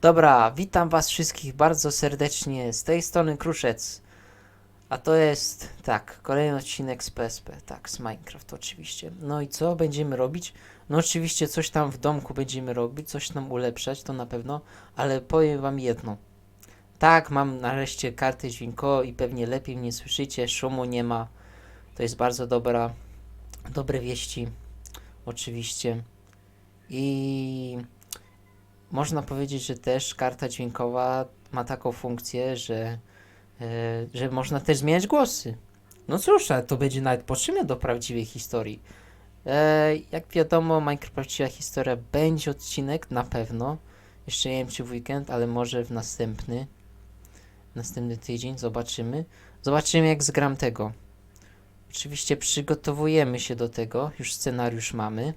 Dobra, witam was wszystkich bardzo serdecznie. Z tej strony Kruszec. A to jest, tak, kolejny odcinek z PSP. Tak, z Minecraft oczywiście. No i co będziemy robić? No oczywiście coś tam w domku będziemy robić, coś tam ulepszać, to na pewno. Ale powiem wam jedno. Tak, mam nareszcie kartę dźwiękową i pewnie lepiej mnie słyszycie, szumu nie ma. To jest bardzo dobra, dobre wieści. Oczywiście. I można powiedzieć, że też karta dźwiękowa ma taką funkcję, że, e, że można też zmieniać głosy. No cóż, ale to będzie nawet potrzebne do prawdziwej historii. E, jak wiadomo, Minecraft Prawdziwa Historia będzie odcinek, na pewno. Jeszcze nie wiem czy w weekend, ale może w następny. Następny tydzień, zobaczymy. Zobaczymy jak zgram tego. Oczywiście przygotowujemy się do tego, już scenariusz mamy.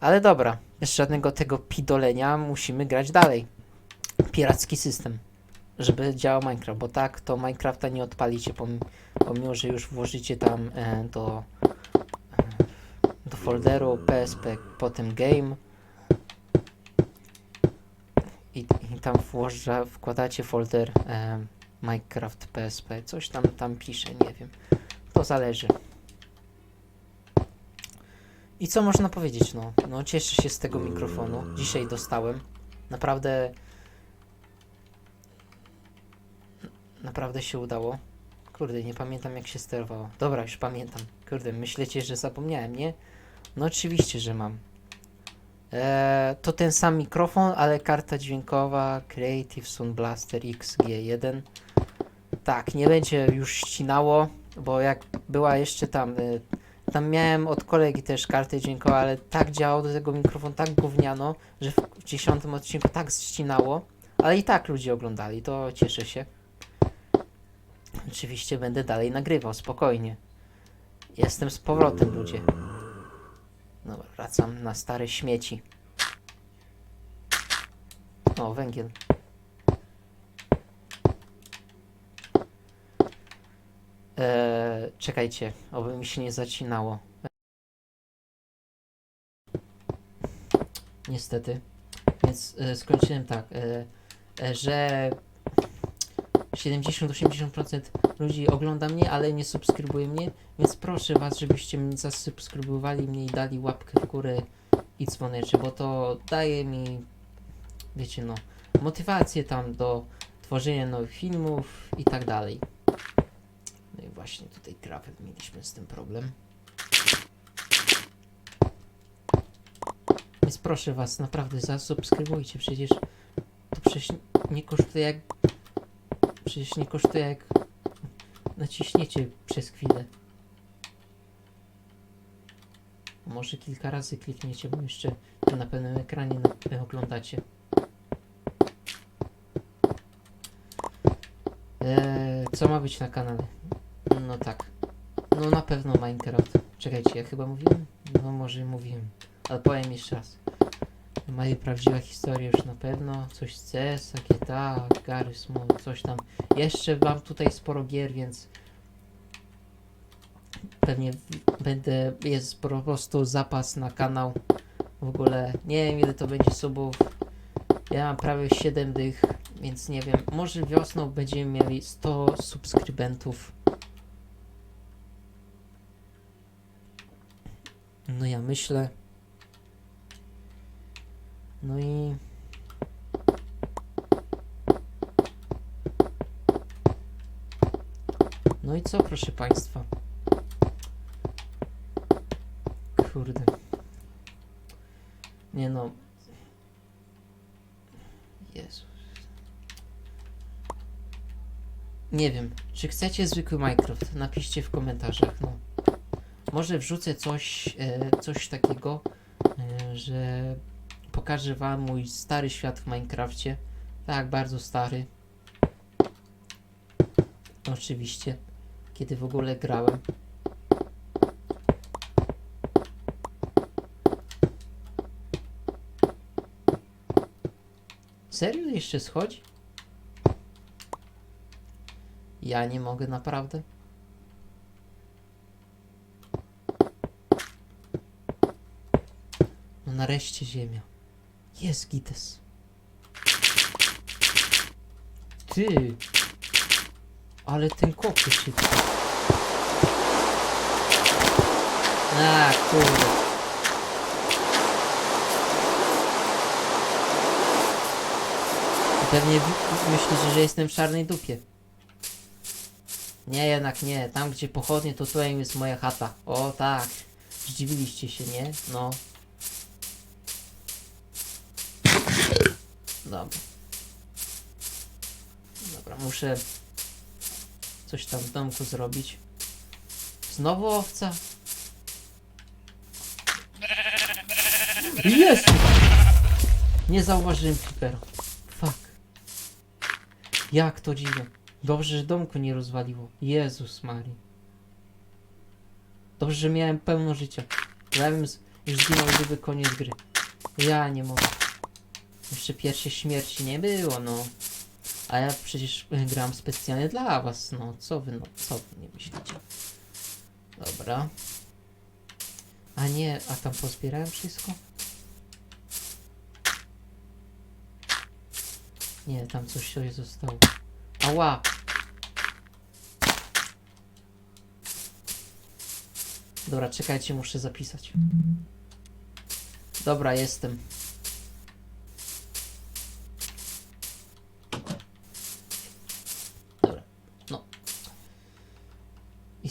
Ale dobra, bez żadnego tego pidolenia musimy grać dalej. Piracki system, żeby działał Minecraft, bo tak to Minecrafta nie odpalicie, pom- pomimo że już włożycie tam e, do, e, do folderu PSP, potem game i, i tam włoża, wkładacie folder e, Minecraft PSP, coś tam tam pisze, nie wiem, to zależy. I co można powiedzieć, no? No cieszę się z tego mikrofonu. Dzisiaj dostałem. Naprawdę... Naprawdę się udało. Kurde, nie pamiętam jak się sterowało. Dobra, już pamiętam. Kurde, myślicie, że zapomniałem, nie? No oczywiście, że mam. Eee, to ten sam mikrofon, ale karta dźwiękowa Creative Sound Blaster XG1. Tak, nie będzie już ścinało, bo jak była jeszcze tam y, tam miałem od kolegi też kartę dźwiękową, ale tak działał do tego mikrofon, tak gówniano, że w dziesiątym odcinku tak ścinało, ale i tak ludzie oglądali, to cieszę się. Oczywiście będę dalej nagrywał, spokojnie. Jestem z powrotem, ludzie. Dobra, wracam na stare śmieci. O, węgiel. Eee, czekajcie, oby mi się nie zacinało. Niestety. Więc e, skończyłem tak, e, e, że 70-80% ludzi ogląda mnie, ale nie subskrybuje mnie, więc proszę was, żebyście mnie zasubskrybowali mnie i dali łapkę w górę i dzwoneczek, bo to daje mi, wiecie no, motywację tam do tworzenia nowych filmów i tak dalej. No i właśnie tutaj gravel mieliśmy z tym problem. Więc proszę was, naprawdę zasubskrybujcie, przecież to przecież nie kosztuje jak... Przecież nie kosztuje jak... Naciśniecie przez chwilę. Może kilka razy klikniecie, bo jeszcze na pewnym ekranie oglądacie. Eee, co ma być na kanale? No tak. No na pewno Minecraft. Czekajcie, ja chyba mówiłem? No może mówiłem. Ale powiem jeszcze raz. Moja prawdziwa historia już na pewno. Coś z CS, GTA, Gary Small, coś tam. Jeszcze mam tutaj sporo gier, więc pewnie będę, jest po prostu zapas na kanał. W ogóle nie wiem ile to będzie subów. Ja mam prawie 7 dych, więc nie wiem. Może wiosną będziemy mieli 100 subskrybentów. No ja myślę. No i. No i co, proszę Państwa? Kurde. Nie no. Jezu. Nie wiem, czy chcecie zwykły Minecraft? Napiszcie w komentarzach, no. Może wrzucę coś, e, coś takiego, e, że pokażę wam mój stary świat w Minecrafcie. Tak, bardzo stary. Oczywiście. Kiedy w ogóle grałem. Serio jeszcze schodzi? Ja nie mogę naprawdę. Nareszcie ziemia. Jest Gites. Ty! Ale ten kopy szybko. A, kurde. Pewnie myślisz, że jestem w czarnej dupie. Nie, jednak nie. Tam, gdzie pochodnie, to tutaj jest moja chata. O, tak. Zdziwiliście się, nie? No. Dobra. Dobra, muszę coś tam w domku zrobić. Znowu owca? Jest! Nie zauważyłem creepera. Fuck. Jak to dziwne. Dobrze, że domku nie rozwaliło. Jezus Mari. Dobrze, że miałem pełno życia. Ja bym już zginął, gdyby koniec gry. Ja nie mogę. Jeszcze pierwszej śmierci nie było, no. A ja przecież y, gram specjalnie dla was, no. Co wy, no, co wy nie myślicie? Dobra. A nie, a tam pozbierałem wszystko? Nie, tam coś się zostało. Ała! Dobra, czekajcie, muszę zapisać. Dobra, jestem.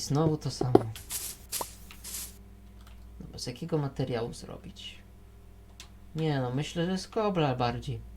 Znowu to samo. Dobra, z jakiego materiału zrobić? Nie no, myślę, że z kobla bardziej.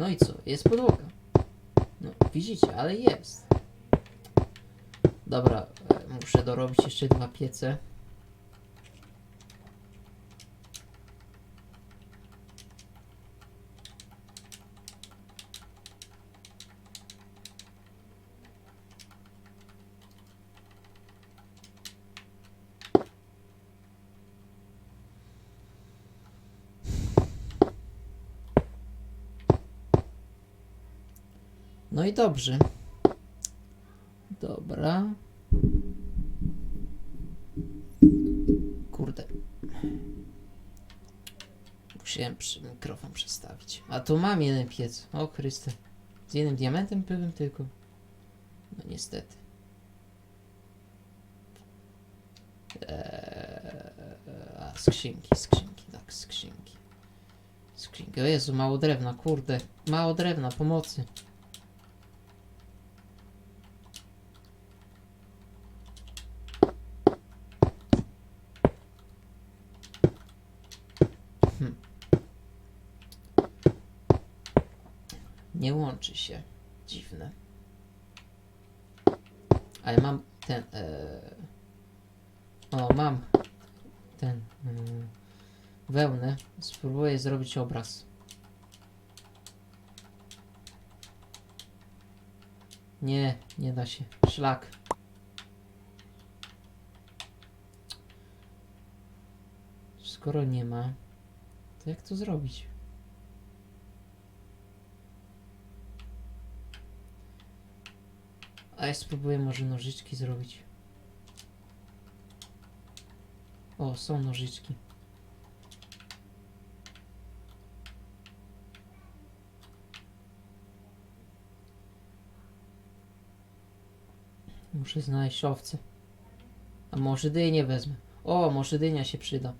No i co? Jest podłoga. No, widzicie, ale jest. Dobra, e, muszę dorobić jeszcze dwa piece. No i dobrze. Dobra. Kurde. Musiałem przy mikrofon przestawić. A tu mam jeden piec. O Chryste. Z jednym diamentem byłem tylko. No niestety. Eee, a skrzynki, skrzynki, tak, skrzynki. Skrzynki. O Jezu, mało drewna, kurde. Mało drewna, pomocy. Nie łączy się. Dziwne. Ale mam ten. E... O, mam ten. Mm, wełnę. Spróbuję zrobić obraz. Nie, nie da się. Szlak. Skoro nie ma, to jak to zrobić? A ja spróbuję może nożyczki zrobić. O, są nożyczki. Muszę znaleźć owce. A może dynię wezmę. O, może dynia się przyda.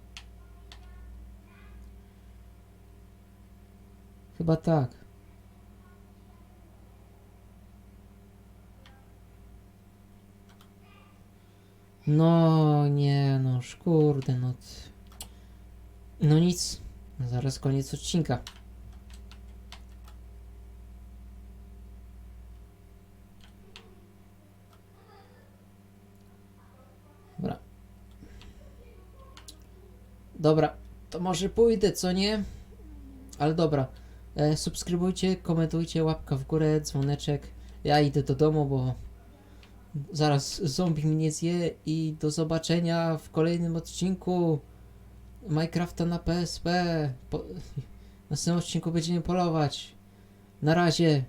Chyba tak. No nie, no kurde, no. No nic. Zaraz koniec odcinka. Dobra. Dobra, to może pójdę, co nie? Ale dobra. E, subskrybujcie, komentujcie, łapka w górę, dzwoneczek. Ja idę do domu, bo zaraz zombie mnie zje i do zobaczenia w kolejnym odcinku Minecrafta na PSP. Po... W następnym odcinku będziemy polować. Na razie.